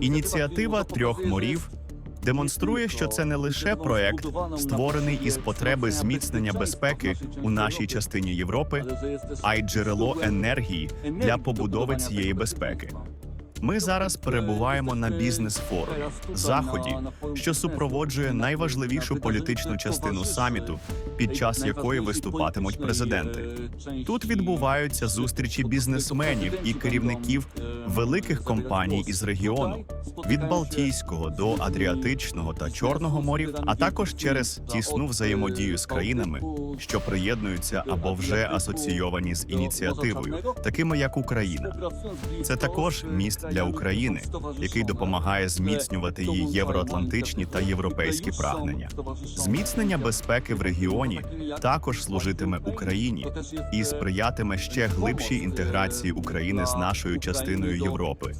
Ініціатива трьох морів демонструє, що це не лише проект, створений із потреби зміцнення безпеки у нашій частині Європи, а й джерело енергії для побудови цієї безпеки. Ми зараз перебуваємо на бізнес-форумі заході, що супроводжує найважливішу політичну частину саміту, під час якої виступатимуть президенти. Тут відбуваються зустрічі бізнесменів і керівників великих компаній із регіону від Балтійського до Адріатичного та Чорного морів, а також через тісну взаємодію з країнами, що приєднуються або вже асоційовані з ініціативою, такими як Україна. Це також міст для України, який допомагає зміцнювати її євроатлантичні та європейські прагнення. Зміцнення безпеки в регіоні також служитиме Україні і сприятиме ще глибшій інтеграції України з нашою частиною Європи.